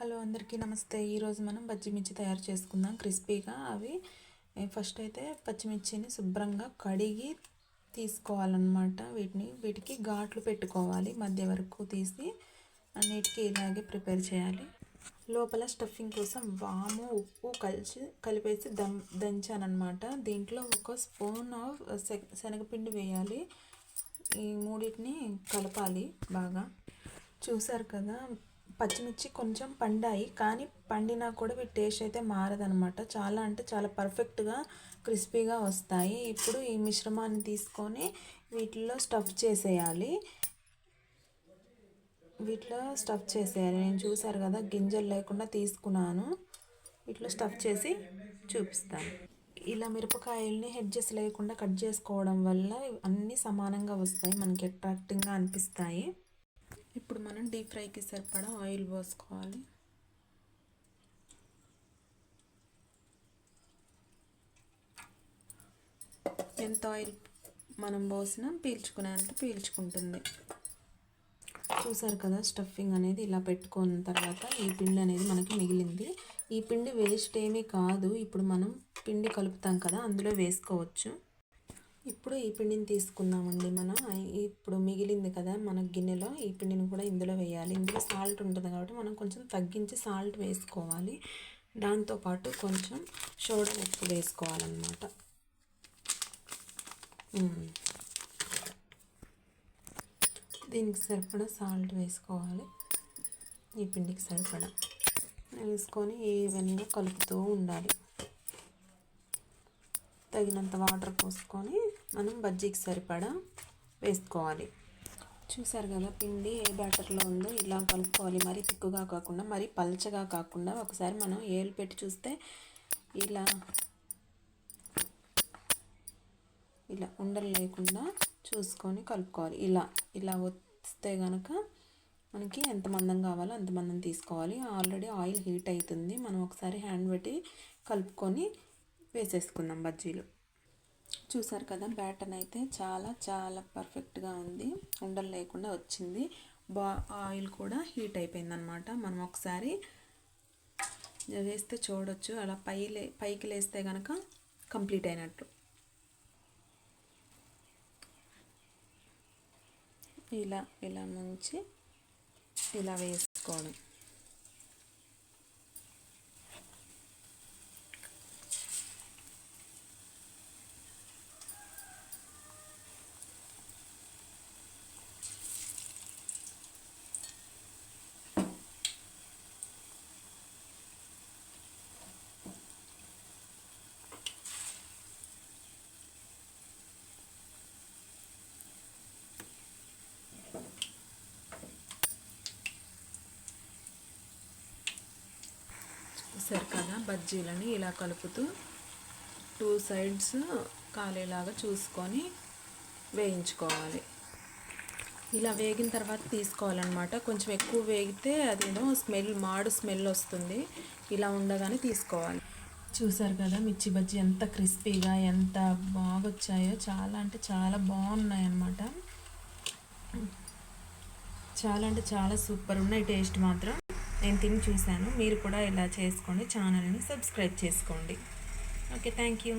Hello అందరికీ నమస్తే. ఈరోజు మనం పచ్చిమిర్చి తయారు చేసుకుందాం. క్రిస్పీగా అవి ఫస్ట్ అయితే పచ్చిమిర్చిని శుభ్రంగా కడిగి తీసుకోవాలన్నమాట. వీటిని వీటికి ఘాట్లు పెట్టుకోవాలి మధ్య వరకు తీసి అన్నిటికీ ఇలాగే ప్రిపేర్ చేయాలి. లోపల స్టఫింగ్ కోసం వాము ఉప్పు కలిసి కలిపేసి దం దంచానమాట దీంట్లో ఒక స్పూన్ ఆఫ్ శనగపిండి వేయాలి. ఈ మూడింటిని కలపాలి బాగా. చూసారు కదా పచ్చిమిర్చి కొంచెం పండాయి కానీ పండినా కూడా వీటి టేస్ట్ అయితే మారదనమాట చాలా అంటే చాలా పర్ఫెక్ట్గా క్రిస్పీగా వస్తాయి. ఇప్పుడు ఈ మిశ్రమాన్ని తీసుకొని వీటిలో స్టఫ్ చేసేయాలి. వీటిలో స్టఫ్ చేసేయాలి. నేను చూసారు కదా గింజలు లేకుండా తీసుకున్నాను. వీటిలో స్టఫ్ చేసి చూపిస్తాను. ఇలా మిరపకాయల్ని హెడ్జెస్ లేకుండా కట్ చేసుకోవడం వల్ల అన్నీ సమానంగా వస్తాయి. మనకి అట్రాక్టింగ్గా అనిపిస్తాయి. ఇప్పుడు మనం డీప్ ఫ్రైకి సరిపడా ఆయిల్ పోసుకోవాలి. ఎంత ఆయిల్ మనం పోసినా పీల్చుకునేంత పీల్చుకుంటుంది. చూసారు కదా స్టఫింగ్ అనేది ఇలా పెట్టుకున్న తర్వాత ఈ పిండి అనేది మనకి మిగిలింది. ఈ పిండి వేస్ట్ ఏమీ కాదు. ఇప్పుడు మనం పిండి కలుపుతాం కదా అందులో వేసుకోవచ్చు. ఇప్పుడు ఈ పిండిని తీసుకుందామండి మనం. ఇప్పుడు మిగిలింది కదా మన గిన్నెలో. ఈ పిండిని కూడా ఇందులో వేయాలి. ఇందులో సాల్ట్ ఉంటుంది కాబట్టి మనం కొంచెం తగ్గించి సాల్ట్ వేసుకోవాలి. దాంతోపాటు కొంచెం సోడా ఉప్పు వేసుకోవాలన్నమాట. దీనికి సరిపడా సాల్ట్ వేసుకోవాలి. ఈ పిండికి సరిపడా. వేసుకొని ఈవెన్గా కలుపుతూ ఉండాలి. తగినంత వాటర్ పోసుకొని మనం బజ్జీకి సరిపడా వేసుకోవాలి. చూసారు కదా పిండి ఏ బ్యాటర్లో ఉందో ఇలా కలుపుకోవాలి. మరీ తిక్కుగా కాకుండా మరీ పల్చగా కాకుండా ఒకసారి మనం ఏలు పెట్టి చూస్తే ఇలా ఇలా ఉండలు లేకుండా చూసుకొని కలుపుకోవాలి. ఇలా ఇలా వస్తే కనుక మనకి ఎంత మందం కావాలో అంత మందం తీసుకోవాలి. ఆల్రెడీ ఆయిల్ హీట్ అవుతుంది. మనం ఒకసారి హ్యాండ్ పెట్టి కలుపుకొని వేసేసుకుందాం బజ్జీలు. చూసారు కదా బ్యాటన్ అయితే చాలా చాలా పర్ఫెక్ట్గా ఉంది. ఉండలు లేకుండా వచ్చింది. బా ఆయిల్ కూడా హీట్ అయిపోయిందనమాట మనం ఒకసారి వేస్తే చూడొచ్చు. అలా పై పైకి లేస్తే కనుక కంప్లీట్ అయినట్టు. ఇలా ఇలా ముంచి ఇలా వేసుకోవడం. చూసారు కదా బజ్జీలని ఇలా కలుపుతూ టూ సైడ్స్ కాలేలాగా చూసుకొని వేయించుకోవాలి. ఇలా వేగిన తర్వాత తీసుకోవాలన్నమాట. కొంచెం ఎక్కువ వేగితే అదేదో స్మెల్ మాడు స్మెల్ వస్తుంది. ఇలా ఉండగానే తీసుకోవాలి. చూసారు కదా మిర్చి బజ్జీ ఎంత క్రిస్పీగా ఎంత బాగా వచ్చాయో చాలా అంటే చాలా బాగున్నాయి అన్నమాట చాలా అంటే చాలా సూపర్ ఉన్నాయి టేస్ట్ మాత్రం. నేను తిని చూశాను. మీరు కూడా ఇలా చేసుకోండి. ఛానల్ని సబ్స్క్రైబ్ చేసుకోండి. Okay thank you.